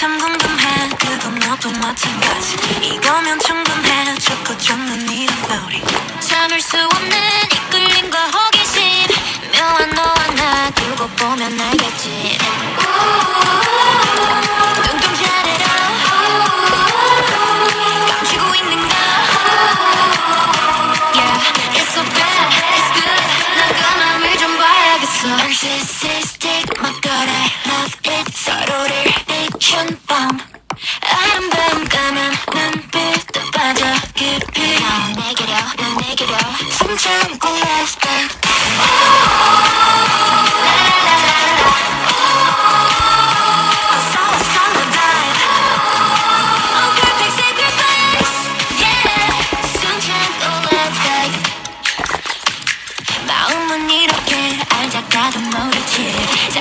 참 궁금해. 그건 너도 마찬가지. 이거면 충분해. 좋고 좋는 이런 놀이 참을 수 없는 이끌림과 호기심. 묘한 너와 나 두고 보면 알겠지. 눈동자대로 감추고 있는가? Yeah, it's so 너가 맘을 좀 봐야겠어. Narcissistic, I love it. 서로를 비 마음은 이렇게 알다가도 모르지. 필지